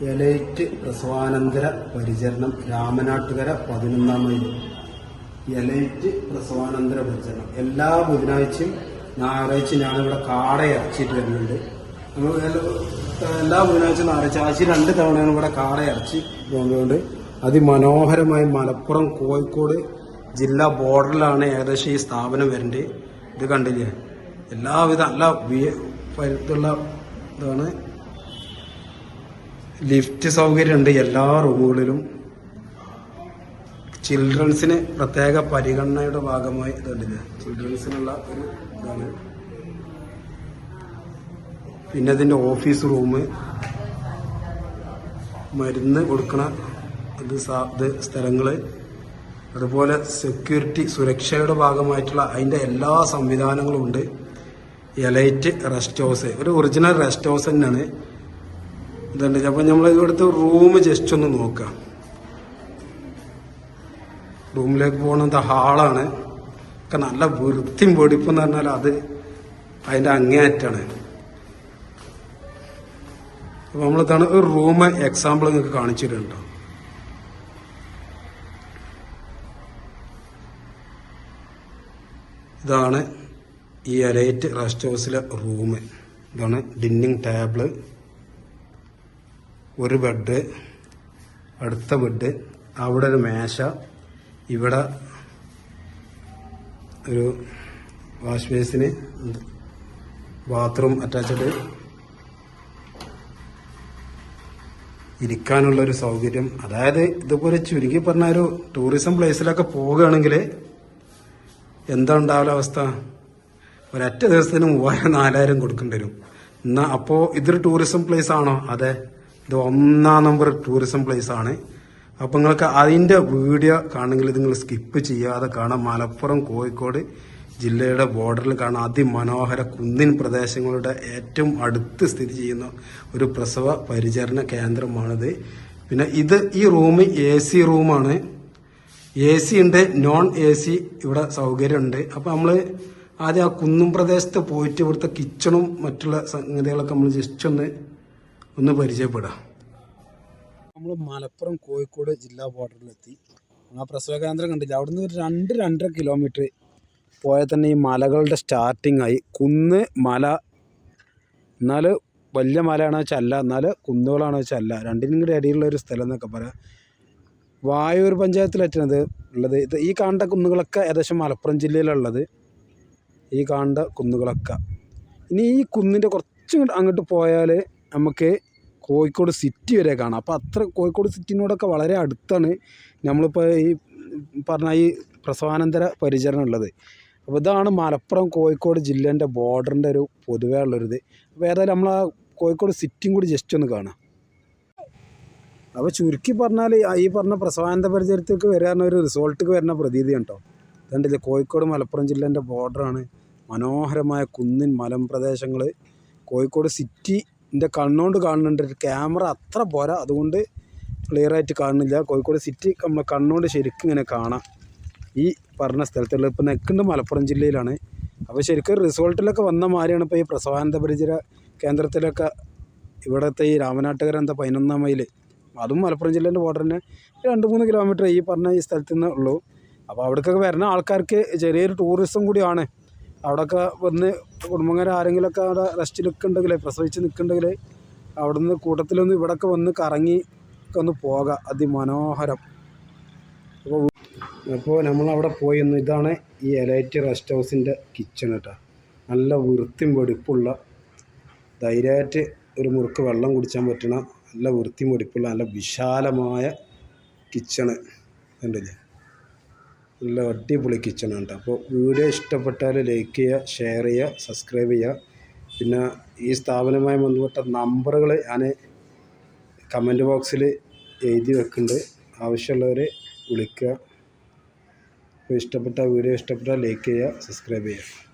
Elite പ്രസവാനന്തര പരിചരണം രാമനാട്ടുകര പതിനൊന്നാം mile elite പ്രസവാനന്തര പരിചരണം. എല്ലാ ബുധനാഴ്ചയും ഞായറാഴ്ച ഞാനിവിടെ കാട ഇറച്ചിട്ട് വരുന്നുണ്ട്. എല്ലാ- ബുധനാഴ്ചയും ബുധനാഴ്ച ഞായറാഴ്ച ആഴ്ച രണ്ട് തവണയാണ് ഇവിടെ കാട ഇറച്ചി പോകുന്നതുകൊണ്ട് അതിമനോഹരമായി മലപ്പുറം കോഴിക്കോട് ജില്ലാ ബോർഡറിലാണ് ഏകദേശം ഈ സ്ഥാപനം വരേണ്ടത്. ഇത് കണ്ടില്ലേ? എല്ലാവിധ നല്ല പരുത്തുള്ള ഇതാണ്. ലിഫ്റ്റ് സൗകര്യമുണ്ട് എല്ലാ റൂമുകളിലും. ചിൽഡ്രൻസിന് പ്രത്യേക പരിഗണനയുടെ ഭാഗമായി ഇതുണ്ട് ചിൽഡ്രൻസിനുള്ള ഒരു ഇതാണ്. പിന്നെ ഇതിന്റെ ഓഫീസ് റൂം. മരുന്ന് കൊടുക്കണ ഇത് ഇത് സ്ഥലങ്ങൾ. അതുപോലെ സെക്യൂരിറ്റി സുരക്ഷയുടെ ഭാഗമായിട്ടുള്ള അതിന്റെ എല്ലാ സംവിധാനങ്ങളും ഉണ്ട്. Elite rest house. ഒരു ഒറിജിനൽ റെസ്റ്റ് ഹൗസ് തന്നെയാണ്. ഇതുണ്ട്. അപ്പൊ നമ്മൾ ഇവിടുത്തെ റൂം ജസ്റ്റ് ഒന്ന് നോക്കാം. റൂമിലേക്ക് പോകുന്നത് ഹാളാണ്. ഒക്കെ നല്ല വൃത്തിയും വെടിപ്പെന്ന് പറഞ്ഞാൽ അത് അതിന്റെ അങ്ങേയറ്റാണ് അപ്പൊ നമ്മളിതാണ് ഒരു റൂം എക്സാമ്പിൾ നിങ്ങൾക്ക് കാണിച്ചു തരുന്നുണ്ടോ ഇതാണ് ഈ എലൈറ്റ് റെസ്റ്റ് ഹൗസിലെ റൂം ഇതാണ് ഡിന്നിങ് ടേബിൾ. ഒരു ബെഡ് അടുത്ത ബെഡ് അവിടെ ഒരു മേശ ഇവിടെ ഒരു വാഷ് ബേസിന് ബാത്റൂം അറ്റാച്ച്ഡ് ഇരിക്കാനുള്ള ഒരു സൗകര്യം. അതായത് ഇതുപോലെ ചുരുക്കി പറഞ്ഞ ഒരു ടൂറിസം പ്ലേസിലൊക്കെ പോവുകയാണെങ്കിൽ എന്താ ഉണ്ടാവില്ല അവസ്ഥ? ഒരൊറ്റ ദിവസത്തിന് മൂവായിരം നാലായിരം കൊടുക്കേണ്ടി വരും. എന്നാ അപ്പോ ഇതൊരു ടൂറിസം പ്ലേസ് ആണോ? അതെ. ഇത് ഒന്നാം നമ്പർ ടൂറിസം പ്ലേസ് ആണ്. അപ്പൊ നിങ്ങൾക്ക് അതിന്റെ വീഡിയോ കാണണമെങ്കിൽ നിങ്ങൾ സ്കിപ്പ് ചെയ്യാതെ കാണാം. മലപ്പുറം കോഴിക്കോട് ജില്ലയുടെ ബോർഡറിൽ കാണാം. അതിമനോഹര കുന്നിൻ പ്രദേശങ്ങളുടെ ഏറ്റവും അടുത്ത് സ്ഥിതി ചെയ്യുന്ന ഒരു പ്രസവ പരിചരണ കേന്ദ്രമാണിത്. പിന്നെ ഇത് ഈ റൂം എ സി റൂമാണ് എ സി ഉണ്ട്. നോൺ എ സി ഇവിടെ സൗകര്യമുണ്ട്. അപ്പൊ നമ്മൾ ആദ്യം ആ കുന്നും പ്രദേശത്ത് പോയിട്ട് ഇവിടുത്തെ കിച്ചണും മറ്റുള്ള സംഗതികളൊക്കെ നമ്മൾ ജസ്റ്റ് ഒന്ന് ഒന്ന് പരിചയപ്പെടാം. നമ്മൾ മലപ്പുറം കോഴിക്കോട് ജില്ലാ ബോർഡറിലെത്തി. ആ പ്രസവ കേന്ദ്രം കണ്ടില്ല? അവിടുന്ന് രണ്ട് രണ്ടര കിലോമീറ്റർ പോയാൽ തന്നെ ഈ മലകളുടെ സ്റ്റാർട്ടിംഗ് ആയി. കുന്ന് മല. എന്നാൽ വലിയ മലയാണോ വെച്ചാൽ അല്ല എന്നാൽ കുന്നുകളാണോ വെച്ചാൽ അല്ല രണ്ടിനും കൂടി ഇടയിലുള്ള ഒരു സ്ഥലം എന്നൊക്കെ പറയാം. വായൂർ പഞ്ചായത്തിലെത്തണത് ഉള്ളത്. ഇത് ഈ കാണ്ട കുന്നുകളൊക്കെ ഏകദേശം മലപ്പുറം ജില്ലയിലുള്ളത്. ഈ കാണ്ട കുന്നുകളൊക്കെ. ഇനി ഈ കുന്നിന്റെ കുറച്ചും അങ്ങോട്ട് പോയാൽ നമുക്ക് കോഴിക്കോട് സിറ്റി വരെ കാണാം. അപ്പോൾ അത്ര കോഴിക്കോട് സിറ്റിനോടൊക്കെ വളരെ അടുത്താണ് നമ്മളിപ്പോൾ ഈ പറഞ്ഞ ഈ പ്രസവാനന്തര പരിചരണം ഉള്ളത്. അപ്പോൾ ഇതാണ് മലപ്പുറം കോഴിക്കോട് ജില്ലേന്റെ ബോർഡറിന്റെ ഒരു പൊതുവേ ഉള്ളൊരിത് അപ്പോൾ ഏതായാലും നമ്മൾ ആ കോഴിക്കോട് സിറ്റിയും കൂടി ജസ്റ്റ് ഒന്ന് കാണാം. അപ്പോൾ ചുരുക്കി പറഞ്ഞാൽ ഈ പറഞ്ഞ പ്രസവാനന്ത പരിചരത്തേക്ക് വരാൻ ഒരു റിസോർട്ടിക്ക് വരുന്ന പ്രതീതി കേട്ടോ കണ്ടില്ലേ കോഴിക്കോട് മലപ്പുറം ജില്ലേന്റെ ബോർഡറാണ് മനോഹരമായ കുന്നിൻ മലം മലമ്പ്രദേശങ്ങൾ കോഴിക്കോട് സിറ്റിന്റെ കണ്ണുകൊണ്ട് കാണുന്നുണ്ട് ക്യാമറ അത്ര പോരാ. അതുകൊണ്ട് ക്ലിയർ ആയിട്ട് കാണുന്നില്ല. കോഴിക്കോട് സിറ്റി നമ്മൾ കണ്ണുകൊണ്ട് ശരിക്കും ഇങ്ങനെ കാണാം. ഈ പറഞ്ഞ സ്ഥലത്തുള്ള ഇപ്പോൾ നിൽക്കുന്നത് മലപ്പുറം ജില്ലയിലാണ്. അപ്പോൾ ശരിക്കും റിസോർട്ടിലൊക്കെ വന്ന മാതിരിയാണ് ഇപ്പോൾ ഈ പ്രസവാനന്ദ പരിചര കേന്ദ്രത്തിലൊക്കെ ഇവിടുത്തെ ഈ രാമനാട്ടുകര എന്താ പതിനൊന്നാം മൈൽ അതും മലപ്പുറം ജില്ലേന്റെ ബോർഡർ തന്നെ. രണ്ട് മൂന്ന് കിലോമീറ്റർ ഈ പറഞ്ഞ ഈ സ്ഥലത്തു നിന്നേ ഉള്ളൂ. അപ്പോൾ അവിടേക്കൊക്കെ വരുന്ന ആൾക്കാർക്ക് ചെറിയൊരു ടൂറിസം കൂടിയാണ്. അവിടെയൊക്കെ വന്ന് കുടുംബക്കാർ ആരെങ്കിലുമൊക്കെ അവിടെ റെസ്റ്റ് നിൽക്കുന്നുണ്ടെങ്കിൽ പ്രസവിച്ച് നിൽക്കുന്നുണ്ടെങ്കിൽ അവിടെ നിന്ന് കൂട്ടത്തിലൊന്ന് ഇവിടെയൊക്കെ വന്ന് കറങ്ങി ഒക്കെ ഒന്ന് പോകാം. അതിമനോഹരം. അപ്പോൾ അപ്പോൾ നമ്മളവിടെ പോയി ഒന്ന് ഇതാണ് ഈ എലൈറ്റ് റെസ്റ്റ് ഹൗസിന്റെ കിച്ചൺ കേട്ടോ നല്ല വൃത്തിയും വെടിപ്പുള്ള ധൈര്യമായിട്ട് ഒരു മുറുക്ക് വെള്ളം കുടിച്ചാൻ പറ്റണ നല്ല വൃത്തിയും വെടിപ്പുള്ള നല്ല വിശാലമായ കിച്ചണ് കണ്ടില്ലേ നല്ല അടിപൊളി കിച്ചണാണ് കേട്ടോ അപ്പോൾ വീഡിയോ ഇഷ്ടപ്പെട്ടാൽ ലൈക്ക് ചെയ്യുക ഷെയർ ചെയ്യുക സബ്സ്ക്രൈബ് ചെയ്യുക. പിന്നെ ഈ സ്ഥാപനവുമായി ബന്ധപ്പെട്ട നമ്പറുകൾ ഞാൻ കമന്റ് ബോക്സിൽ എഴുതി വെക്കുന്നുണ്ട് ആവശ്യമുള്ളവർ വിളിക്കുക അപ്പോൾ ഇഷ്ടപ്പെട്ട വീഡിയോ ഇഷ്ടപ്പെട്ടാൽ ലൈക്ക് ചെയ്യുക സബ്സ്ക്രൈബ് ചെയ്യുക.